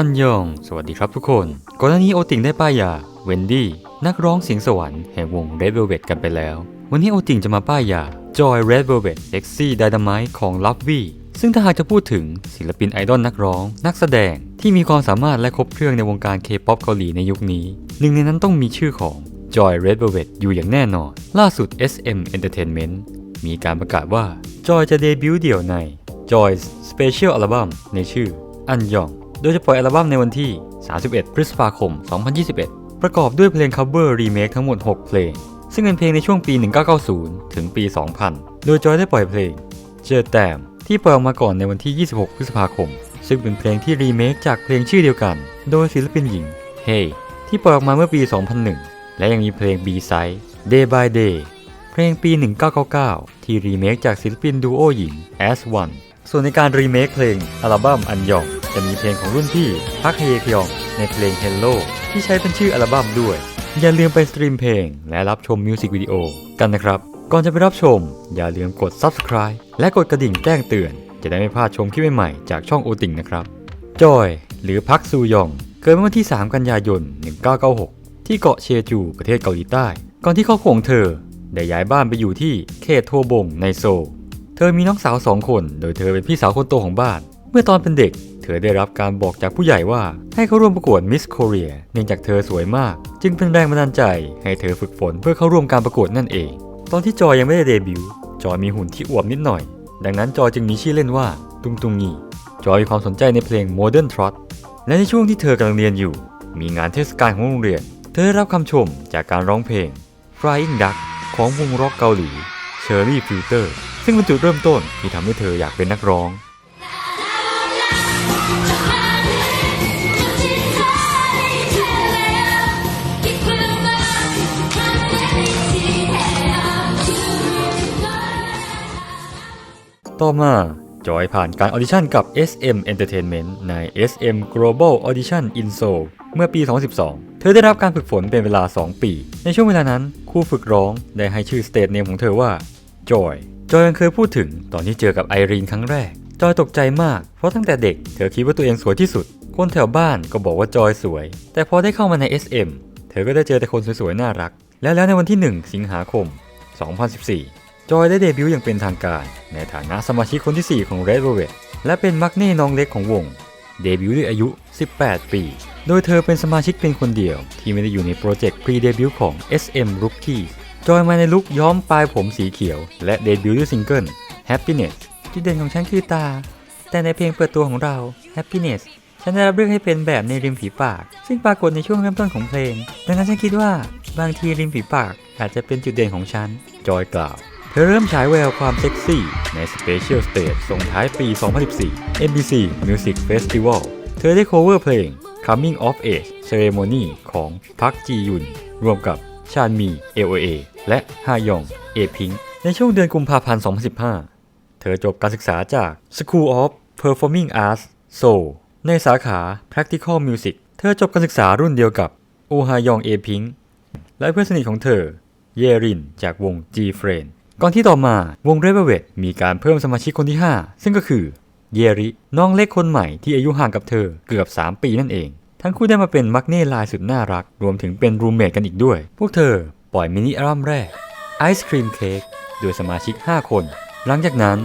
อันยอง สวัสดีครับทุกคน ก่อนหน้านี้โอติงได้ป้ายยาเวนดี้นักร้องเสียงสวรรค์แห่งวง Red Velvet กันไปแล้ว วันนี้โอติงจะมาป้ายยา Joy Red Velvet Sexy Dynamite ของ l o v e ซึ่งถ้าหากจะพูดถึงศิลปินไอดอลนักร้อง นักแสดงที่มีความสามารถและครบเครื่องในวงการ K-POP เกาหลีในยุคนี้ หนึ่งในนั้นต้องมีชื่อของ Joy Red Velvet อยู่อย่างแน่นอน ล่าสุด SM Entertainment มีการประกาศว่า Joy จะเดบิวต์เดี่ยวใน Joy's Special Album ในชื่ออันยอง โดยจะปล่อยอัลบั้มในวันที่ 31 พฤษภาคม 2021 ประกอบด้วยเพลง cover remake ทั้งหมด 6 เพลง ซึ่งเป็นเพลงในช่วงปี 1990 ถึงปี 2000 โดยจอยได้ปล่อยเพลง เจอแต้มที่ปล่อยออกมาก่อนในวันที่ 26 พฤษภาคม ซึ่งเป็นเพลงที่รีเมคจากเพลงชื่อเดียวกัน โดยศิลปินหญิง Hey ที่ปล่อยออกมาเมื่อปี 2001 และยังมีเพลง B-Side Day by Day เพลงปี 1999 ที่รีเมคจากศิลปินดูโอหญิง As One ส่วนในการรีเมคเพลงอัลบั้มอันยอง จะมีเพลงของรุ่นพี่พักเฮคยองในเพลง Hello ที่ใช้เป็นชื่ออัลบั้มด้วย อย่าลืมไปสตรีมเพลง และรับชมมิวสิกวิดีโอกันนะครับ ก่อนจะไปรับชม อย่าลืมกด Subscribe และกดกระดิ่งแจ้งเตือน จะได้ไม่พลาดชมคลิปใหม่ๆจากช่องโอติงนะครับจอย หรือพักซูยอง เกิดเมื่อวันที่ 3 กันยายน 1996 ที่เกาะเชจู ประเทศเกาหลีใต้ ก่อนที่ครอบครัวของเธอ ได้ย้ายบ้านไปอยู่ที่เขตโทบงในโซล เธอมีน้องสาวสองคน โดยเธอเป็นพี่สาวคนโตของบ้าน เมื่อตอนเป็นเด็ก ธอได้รับการบอกจากผู้ใหญ่ว่า ให้เข้าร่วมประกวดมิสโคเรียเนื่องจากเธอสวยมาก จึงเป็นแรงบันดาลใจ ให้เธอฝึกฝนเพื่อเข้าร่วมการประกวดนั่นเอง ตอนที่จอยยังไม่ได้เดบิวต์จอยมีหุ่นที่อวบนิดหน่อย ดังนั้นจอยจึงมีชื่อเล่นว่า ตุงตุงงีจอยมีความสนใจในเพลง Modern Trot และในช่วงที่เธอกำลังเรียนอยู่ มีงานเทศกาลของโรงเรียน เธอได้รับคำชมจากการร้องเพลง Flying Duck ของวงร็อกเกาหลี Cherry Filter ซึ่งเป็นจุดเริ่มต้นที่ทำให้เธออยากเป็นนักร้อง ต่อมาจอยผ่านการออดิชั่นกับ SM Entertainment ใน SM Global Audition in Seoul เมื่อปี 2012 เธอได้รับการฝึกฝนเป็นเวลา 2 ปี ในช่วงเวลานั้นครูฝึกร้องได้ให้ชื่อสเตทเนมของเธอว่าจอย จอยยังเคยพูดถึงตอนที่เจอกับไอรีนครั้งแรก จอยตกใจมาก เพราะตั้งแต่เด็กเธอคิดว่าตัวเองสวยที่สุด คนแถวบ้านก็บอกว่าจอยสวย แต่พอได้เข้ามาใน SM เธอก็ได้เจอแต่คนสวยๆน่ารัก และแล้วในวันที่ 1 สิงหาคม 2014 จอยได้เดบิวต์อย่างเป็นทางการ ในฐานะสมาชิกคนที่ 4 ของ Red Velvet และเป็นมักเน่น้องเล็กของวง เดบิวต์ด้วยอายุ 18 ปี โดยเธอเป็นสมาชิกเพียงคนเดียว ที่ไม่ได้อยู่ในโปรเจกต์ pre-debut ของ SM Rookie จอยมาในลุคย้อมปลายผมสีเขียว และเดบิวต์ด้วยซิงเกิล Happiness จุดเด่นของฉันคือตา แต่ในเพลงเปิดตัวของเรา Happiness ฉันได้รับเลือกให้เป็นแบบในริมฝีปาก ซึ่งปรากฏในช่วงเริ่มต้นของเพลง ดังนั้นฉันคิดว่าบางทีริมฝีปากอาจจะเป็นจุดเด่นของฉัน จอยกล่าว เธอเริ่มฉายแววความเซ็กซี่ ใน Special Stage ส่งท้ายปี 2014 NBC Music Festival เธอได้ cover เพลง Coming of Age Ceremony ของพักจียุน รวมกับชานมี LOA และฮายอง A Pink ในช่วงเดือนกุมภาพันธ์ 2015 เธอจบการศึกษาจาก School of Performing Arts Seoul ในสาขา Practical Music เธอจบการศึกษารุ่นเดียวกับโอฮายอง เอพิง และเพื่อนสนิทของเธอ เยริน จากวง G Friend ก่อนที่ต่อมาวง Red Velvet มีการเพิ่มสมาชิกคนที่ 5 ซึ่งก็คือเยริน้องเล็กคนใหม่ที่อายุห่างกับเธอเกือบ 3 ปีนั่นเอง ทั้งคู่ได้มาเป็นมักเน่ลายสุดน่ารัก รวมถึงเป็นรูมเมทกันอีกด้วย พวกเธอปล่อยมินิอัลบั้มแรก Ice Cream Cake โดยสมาชิก 5 คน หลังจากนั้น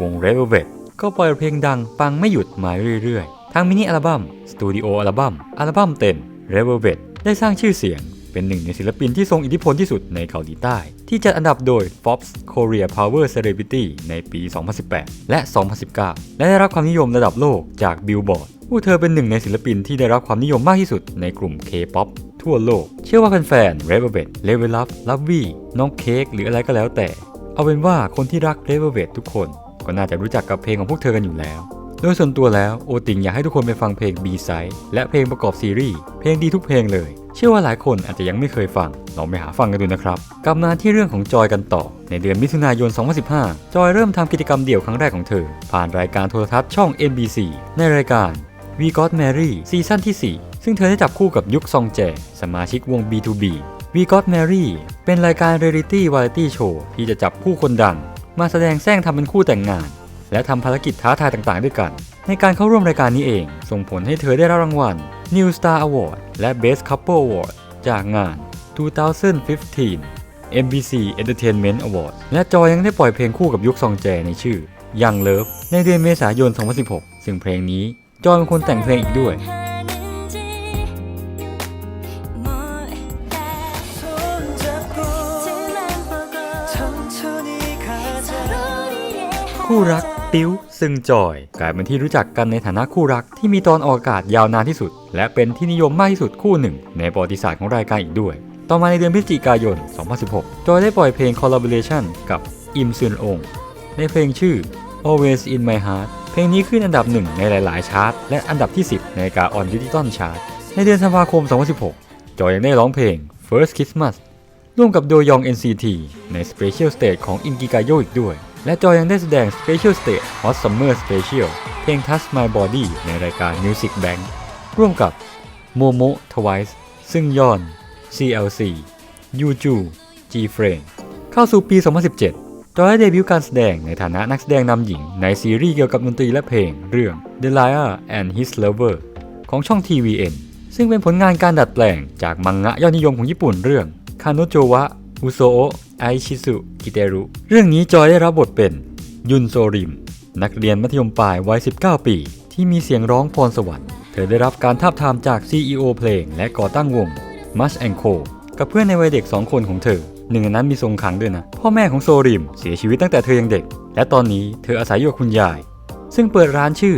วง Red Velvet ก็ปล่อยเพลงดังปังไม่หยุดมาเรื่อยๆ ทั้งมินิอัลบั้มสตูดิโออัลบั้มอัลบั้มเต็ม Red Velvet ได้สร้างชื่อเสียง เป็นหนึ่งในศิลปินที่ทรงอิทธิพลที่สุดในเกาหลีใต้ ที่จัดอันดับโดย Forbes Korea Power Celebrity ในปี 2018 และ 2019 และได้รับความนิยมระดับโลกจาก Billboard ผู้เธอเป็นหนึ่งในศิลปินที่ได้รับความนิยมมากที่สุดในกลุ่ม K-POP ทั่วโลก เชื่อว่าแฟนๆ r e Velvet Level Up Lovey น้องเค้กหรืออะไรก็แล้วแต่ เอาเป็นว่าคนที่รัก r e Velvet ทุกคน ก็น่าจะรู้จักกับเพลงของพวกเธอกันอยู่แล้ว โดยส่วนตัวแล้วโอติงอยากให้ทุกคนไปฟังเพลง B-Side และเพลงประกอบซีรีส์เพลงดีทุกเพลงเลย เชื่อว่าหลายคนอาจจะยังไม่เคยฟังลองไปหาฟังกันดูนะครับกลับมาที่เรื่องของจอยกันต่อ ในเดือนมิถุนายน 2015 จอยเริ่มทำกิจกรรมเดี่ยวครั้งแรกของเธอ ผ่านรายการโทรทัศน์ช่อง NBC ในรายการ We Got Married ซีซั่นที่ 4 ซึ่งเธอได้จับคู่กับยุคซองแจ สมาชิกวง B2B We Got Married เป็นรายการเรียลิตี้วาไรตี้โชว์ที่จะจับคู่คนดัง มาแสดงแซงทำเป็นคู่แต่งงาน และทำภารกิจท้าทายต่างๆ ด้วยกัน ในการเข้าร่วมรายการนี้เอง ส่งผลให้เธอได้รับรางวัล New Star Award และ Best Couple Award จากงาน 2015 MBC Entertainment Award และจอยยังได้ปล่อยเพลงคู่กับยุคซองแจในชื่อ Young Love ในเดือนเมษายน 2016 ซึ่งเพลงนี้จอยเป็นคนแต่งเพลงอีกด้วยคู่รัก ติ้ว ซึงจอย กลายเป็นที่รู้จักกันในฐานะคู่รักที่มีตอนออกอากาศยาวนานที่สุด และเป็นที่นิยมมากที่สุดคู่หนึ่ง ในประวัติศาสตร์ของรายการอีกด้วย ต่อมาในเดือนพฤศจิกายน 2016 จอยได้ปล่อยเพลง collaboration กับอิมซึนองในเพลงชื่อ Always in My Heart เพลงนี้ขึ้นอันดับหนึ่งในหลาย ๆ ชาร์ตและอันดับที่ 10 ในการออนดิจิตอลชาร์ตในเดือนธันวาคม 2016 จอยยังได้ร้องเพลง First Christmas ร่วมกับโดยอง NCT ใน Special Stage ของ i n g i k a y o อีกด้วย และจอยยังได้แสดง Special Stage Hot Summer Special เพลง Touch My Body ในรายการ Music Bank ร่วมกับ Momo Twice ซึ่งยอน CLC Yuju G Frame เข้าสู่ปี 2017 จอยได้เดบิวต์การแสดงในฐานะนักแสดงนำหญิงในซีรีส์เกี่ยวกับดนตรีและเพลงเรื่อง The Liar and His Lover ของช่อง TVN ซึ่งเป็นผลงานการดัดแปลงจากมังงะยอดนิยมของญี่ปุ่นเรื่องคาโนโจวะ อุโซโอะไอชิสุกิเตรุ เรื่องนี้จอยได้รับบทเป็น ยุนโซริม นักเรียนมัธยมปลายวัย 19 ปี ที่มีเสียงร้องพรสวรรค์ เธอได้รับการทาบทามจาก CEO เพลง และก่อตั้งวง Mush Co กับเพื่อนในวัยเด็ก 2 คนของเธอ หนึ่งในนั้นมีทรงขังด้วยนะ พ่อแม่ของโซริมเสียชีวิตตั้งแต่เธอยังเด็ก และตอนนี้เธออาศัยอยู่กับคุณยาย ซึ่งเปิดร้านชื่อ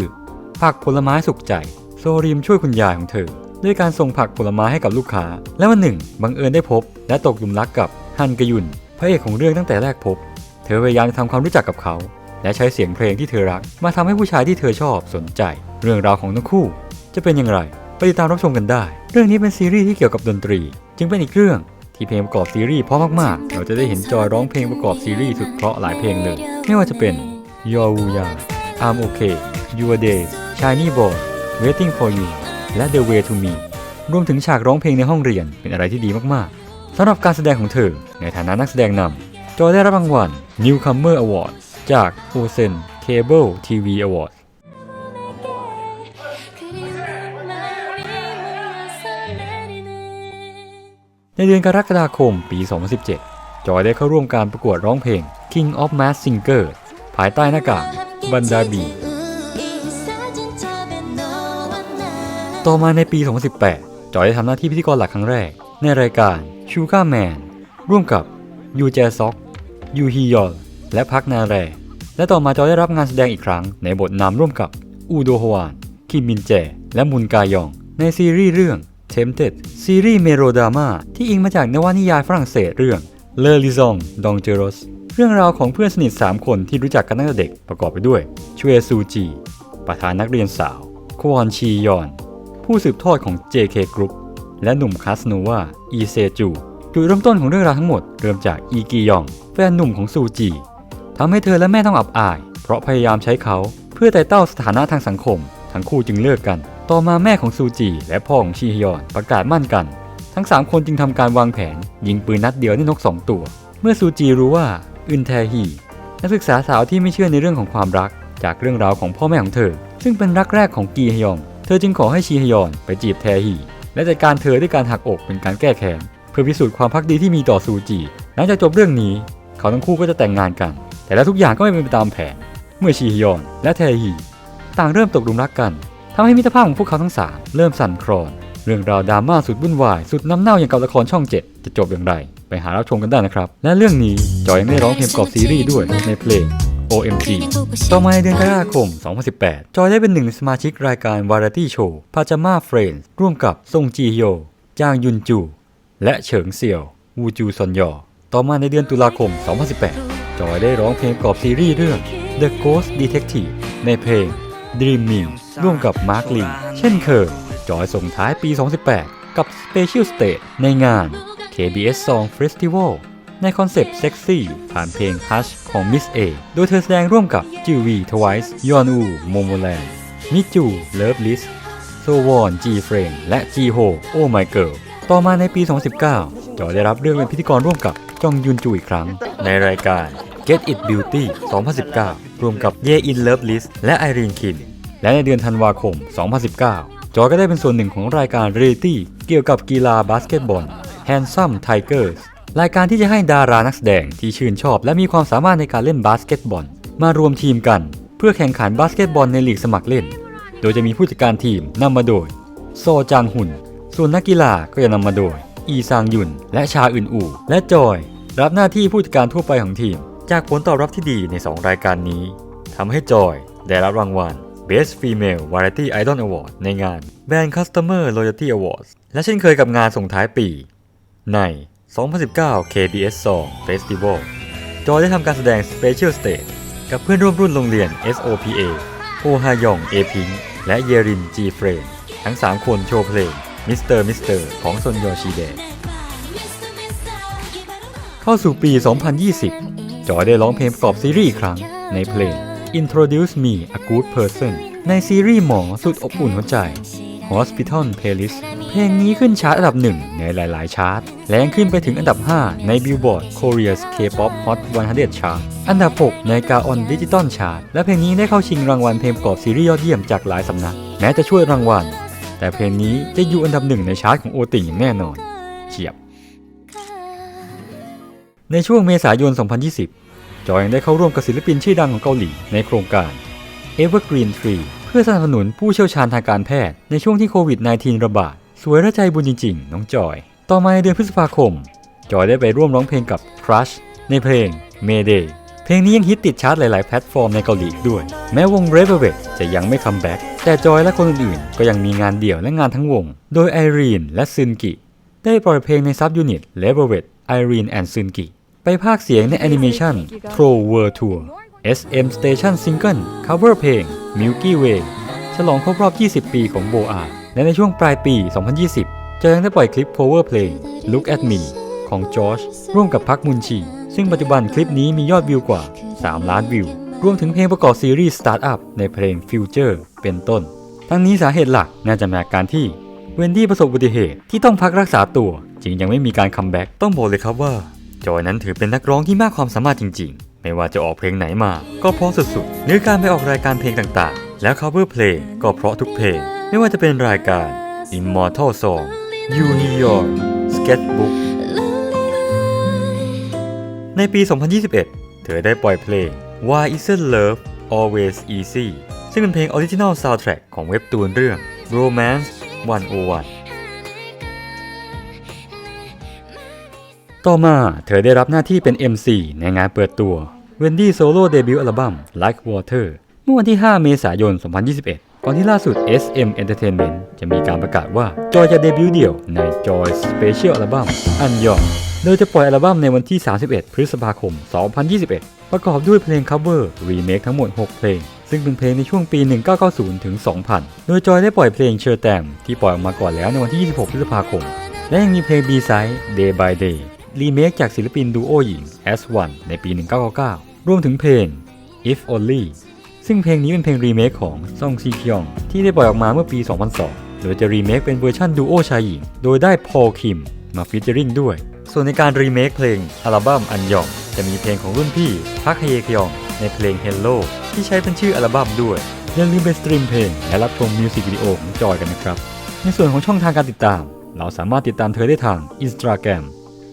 ผักผลไม้สุขใจ โซริมช่วยคุณยายของเธอ ด้วยการส่งผักผลไม้ให้กับลูกค้า และวันหนึ่งบังเอิญได้พบ และตกหลุมรักกับ ฮันกยุนพระเอกของเรื่องตั้งแต่แรกพบ เธอพยายามจะทำความรู้จักกับเขา และใช้เสียงเพลงที่เธอรัก มาทำให้ผู้ชายที่เธอชอบสนใจ เรื่องราวของทั้งคู่ จะเป็นอย่างไรไปติดตามรับชมกันได้ เรื่องนี้เป็นซีรีส์ที่เกี่ยวกับดนตรี จึงเป็นอีกเรื่องที่เพลงประกอบซีรีส์เพราะมากๆ เราจะได้เห็นจอยร้องเพลงประกอบซีรีส์สุดเพราะหลายเพลงเลย ไม่ว่าจะเป็น Your Wu Ya I'm Okay Your Days Shiny Boy Waiting for You และ The Way to Me รวมถึงฉากร้องเพลงในห้องเรียนเป็นอะไรที่ดีมากๆ สำหรับการแสดงของเธอ ในฐานะนักแสดงนำจอยได้รับรางวัล Newcomer Award จาก o s e n Cable TV Award ในเดือนกรกฎาคมปี 2017 จอยได้เข้าร่วมการประกวดร้องเพลง King of Mask Singer ภายใต้หน้ากากบันดาบี ต่อมาในปี 2018 จอยได้ทำหน้าที่พิธีกรหลักครั้งแรก ในรายการ Sugar Man ร่วมกับยูแจซอกยูฮียอลและพักนาแร และต่อมาจอได้รับงานแสดงอีกครั้งในบทนำร่วมกับอูโดฮวาน คิมมินแจ และมุนกายอง ในซีรีส์เรื่อง Tempted ซีรีส์เมโรดราม่าที่อิงมาจากนวนิยายฝรั่งเศสเรื่องเลอลิซองดองเจโรสเรื่องราวของเพื่อนสนิท 3 คนที่รู้จักกันตั้งแต่เด็กประกอบไปด้วยชเวซูจี ประธานนักเรียนสาว ควอนชียอน ผู้สืบทอดของ JK Group และหนุ่มคาสโนวาอีเซจูจุดเริ่มต้นของเรื่องราวทั้งหมดเริ่มจากอีกียองแฟนหนุ่มของซูจีทำให้เธอและแม่ต้องอับอาย เพราะพยายามใช้เขาเพื่อไต่เต้าสถานะทางสังคม ทั้งคู่จึงเลิกกัน ต่อมาแม่ของซูจีและพ่อของชีฮยอนประกาศมั่นกัน ทั้ง 3 คนจึงทำการวางแผน ยิงปืนนัดเดียวได้นก 2 ตัว เมื่อซูจีรู้ว่าอึนแทฮีนักศึกษาสาวที่ไม่เชื่อในเรื่องของความรัก จากเรื่องราวของพ่อแม่ของเธอ ซึ่งเป็นรักแรกของกีฮยอง เธอจึงขอให้ชีฮยอนไปจีบแทฮี และจัดการเธอด้วยการหักอกเป็นการแก้แค้นเพื่อพิสูจน์ความพักดีที่มีต่อซูจีหลังจากจบเรื่องนี้ เขาทั้งคู่ก็จะแต่งงานกัน แต่แล้วทุกอย่างก็ไม่เป็นไปตามแผน เมื่อชีฮยอนและแทฮีต่างเริ่มตกหลุมรักกันทำให้มิตรภาพของพวกเขาทั้งสามเริ่มสั่นคลอน เรื่องราวดราม่าสุดวุ่นวาย สุดน้ำเน่าอย่างกับละครช่อง 7 จะจบอย่างไร ไปหารับชมกันได้นะครับ และเรื่องนี้จอยยังได้ร้องเพลงประกอบซีรีส์ด้วยในเพลง OMG ต่อมาในเดือนกรกฎาคม 2018 จอยได้เป็นหนึ่งในสมาชิกรายการวาไรตี้โชว์พาจาม่าเฟรนด์ร่วมกับซงจีโยจางยุนจู และเฉิงเซียว วูจูซอนยอ ต่อมาในเดือนตุลาคม 2018 จอยได้ร้องเพลงประกอบซีรีส์เรื่อง The Ghost Detective ในเพลง Dream Me ร่วมกับมาร์คลีเช่นเคย จอยส่งท้ายปี 2018 กับ Special Stage ในงาน KBS Song Festival ในคอนเซปต์เซ็กซี่ผ่านเพลง Hush ของ Miss A โดยเธอแสดงร่วมกับจิววีทวายส์ยอนอูโมโมแลนมิจูเลิฟลิสโซวอนจีเฟรนและจีโฮโอไมเกิลต่อมาในปี 2019 จอได้รับเรื่องเป็นพิธีกรร่วมกับจองยุนจูอีกครั้ง ในรายการ Get It Beauty 2019รวมกับเยอินเลิฟลิสและไอรีนคินและในเดือนธันวาคม 2019 จอก็ได้เป็นส่วนหนึ่งของรายการเรตี้เกี่ยวกับกีฬาบาสเกตบอล Handsome Tigers รายการที่จะให้ดารานักแสดงที่ชื่นชอบ และมีความสามารถในการเล่นบาสเกตบอล มารวมทีมกัน เพื่อแข่งขันบาสเกตบอลในลีกสมัครเล่น โดยจะมีผู้จัดการทีมนำมาโดย โซจางหุน ส่วนนักกีฬาก็จะนำมาโดย อีซางยุน และชาอึนอู และจอย รับหน้าที่ผู้จัดการทั่วไปของทีม จากผลตอบรับที่ดีใน 2 รายการนี้ทำให้จอยได้รับรางวัล Best Female Variety Idol Award ในงาน Brand Customer Loyalty Awards และเช่นเคยกับงานส่งท้ายปี ใน 2019 KBS Song Festival จอยได้ทำการแสดง Special Stage กับเพื่อนร่วมรุ่นโรงเรียน SOPA โอฮายอง A Pink และเยริน G Frame ทั้ง 3 คนโชว์เพลง Mr. Mr. ของซนโยชิเดะเข้าสู่ปี 2020 จอยได้ร้องเพลงประกอบซีรีส์อีกครั้งในเพลง Introduce Me a Good Person ในซีรีส์หมอสุดอบอุ่นหัวใจ Hospital Playlist เพลงนี้ขึ้นชาร์ตอันดับหนึ่งในหลาย ๆ ชาร์ต และยังขึ้นไปถึงอันดับ 5 ใน Billboard Korea's K-pop Hot 100 Chart อันดับ 6 ใน Gaon Digital Chart และเพลงนี้ได้เข้าชิงรางวัลเพลงประกอบซีรีส์ยอดเยี่ยมจากหลายสำนัก แม้จะช่วยรางวัล แต่เพลงนี้จะอยู่อันดับหนึ่งในชาร์ตของโอติอย่างแน่นอน เฉียบ ในช่วงเมษายน 2020 จอยยังได้เข้าร่วมกับศิลปินชื่อดังของเกาหลีในโครงการ Evergreen Tree พื่อสนับสนุนผู้เชี่ยวชาญทางการแพทย์ในช่วงที่โควิด -19 ระบาด สวยและใจบุญจริง ๆ น้องจอย ต่อมาในเดือนพฤษภาคม จอยได้ไปร่วมร้องเพลงกับ Crush ในเพลง Mayday เพลงนี้ยังฮิตติดชาร์ตหลาย ๆ แพลตฟอร์มในเกาหลีอีกด้วย แม้วง r e v e r e จะยังไม่คัมแบ็กแต่จอยและคนอื่น ๆ ก็ยังมีงานเดี่ยวและงานทั้งวง โดยไอรีนและซึนกิได้ปล่อยเพลงในซับยูนิต l e v e r e t Irene and Sunki ไปภาคเสียงในแอนิเมชัน Troll World Tour SM Station Single Cover เพลง Milky Way ฉลองครบรอบ 20 ปีของโบอาและในช่วงปลายปี 2020 จะยังได้ปล่อยคลิป cover เพลง Look at Me ของจอร์จร่วมกับพักมุนชี ซึ่งปัจจุบันคลิปนี้มียอดวิวกว่า 3 ล้านวิว รวมถึงเพลงประกอบซีรีส์ Startup ในเพลง Future เป็นต้น ทั้งนี้สาเหตุหลักน่าจะมาจากการที่เวนดี้ประสบอุบัติเหตุที่ต้องพักรักษาตัว จึงยังไม่มีการคัมแบ็กต้องบอกเลยครับว่า จอยนั้นถือเป็นนักร้องที่มากความสามารถจริง ไม่ว่าจะออกเพลงไหนมา ก็เพราะสุดๆหรือการไปออกรายการเพลงต่างๆ แล้ว cover เพลงก็เพราะทุกเพลง ไม่ว่าจะเป็นรายการ Immortal Song You New York Sketchbook ในปี 2021 เธอได้ปล่อยเพลง Why Isn't Love Always Easy ซึ่งเป็นเพลงออริจินอลซาวด์แทร็กของเว็บตูนเรื่อง Romance 101 ต่อมาเธอได้รับหน้าที่เป็น MC ในงานเปิดตัว Wendy Solo Debut Album Like Water เมื่อวันที่ 5 เมษายน 2021 ก่อนที่ล่าสุด SM Entertainment จะมีการประกาศว่าจอยจะเดบิวต์เดี่ยวใน Joy Special Album อันยองโดยจะปล่อยอัลบั้มในวันที่ 31 พฤษภาคม 2021 ประกอบด้วยเพลง cover remake ทั้งหมด 6 เพลง ซึ่งเป็นเพลงในช่วงปี 1990 ถึง 2000 โดยจอยได้ปล่อยเพลงเชอร์แตมที่ปล่อยออกมาก่อนแล้วในวันที่ 26 พฤษภาคม และยังมีเพลง B-side Day by Day รีเมคจากศิลปินดูโอหญิง S1 ในปี 1999 รวมถึงเพลง If Only ซึ่งเพลงนี้เป็นเพลงรีเมคของซองซีคยองที่ได้ปล่อยออกมาเมื่อปี 2002 โดยจะรีเมคเป็นเวอร์ชันดูโอชายหญิง โดยได้พอลคิมมาฟีเจอริงด้วย ส่วนในการรีเมคเพลงอัลบั้มอันยอง จะมีเพลงของรุ่นพี่พักฮเยคยอง ในเพลง Hello ที่ใช้เป็นชื่ออัลบั้มด้วย อย่าลืมไปสตรีมเพลงและรับชมมิวสิกวิดีโอของจอยกันนะครับ ในส่วนของช่องทางการติดตาม เราสามารถติดตามเธอได้ทาง Instagram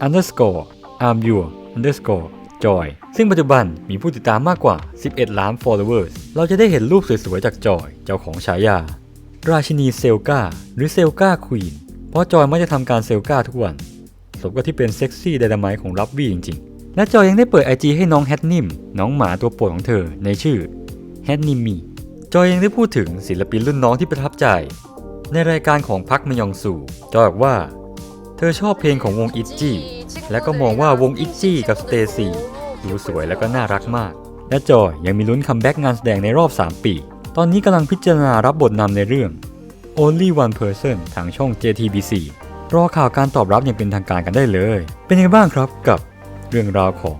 underscore I'm your underscore joy ซึ่งปัจจุบันมีผู้ติดตามมากกว่า 11 ล้าน followers เราจะได้เห็นรูปสวยๆ จากจอย เจ้าของฉายา ราชินีเซลกาหรือเซลกาควีน เพราะจอยมักจะทำการเซลกาทุกวัน สมกับที่เป็นเซ็กซี่ไดนามต์ของรับบี้จริงๆ และจอยยังได้เปิด IG ให้น้องแฮตนิม น้องหมาตัวโปรดของเธอในชื่อแฮตนิมมีจอยยังได้พูดถึงศิลปินรุ่นน้องที่ประทับใจ ในรายการของพักมยองสูจอยบอกว่า ธอชอบเพลงของวงอิจจี้และก็มองว่าวงอิจจี้กับสเตซี่ดูสวยและก็น่ารักมาก และจอยยังมีลุ้นคัมแบ็กงานแสดงในรอบ 3 ปี ตอนนี้กำลังพิจารณารับบทนำในเรื่อง Only One Person ทางช่อง JTBC รอข่าวการตอบรับอย่างเป็นทางการกันได้เลย เป็นยังไงบ้างครับกับเรื่องราวของ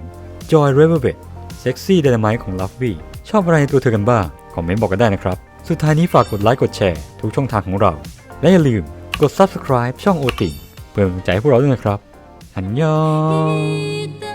Joy r e v e r b e t Sexy Dynamite ของ l o v e ชอบอะไรในตัวเธอกันบ้าง คอมเมนต์บอกกันได้นะครับ สุดท้ายนี้ฝากกดไลค์กดแชร์ทุกช่องทางของเรา และอย่าลืมกด subscribe ช่องโอติ เพื่อเป็นกำลังใจให้พวกเราด้วยนะครับอันยอง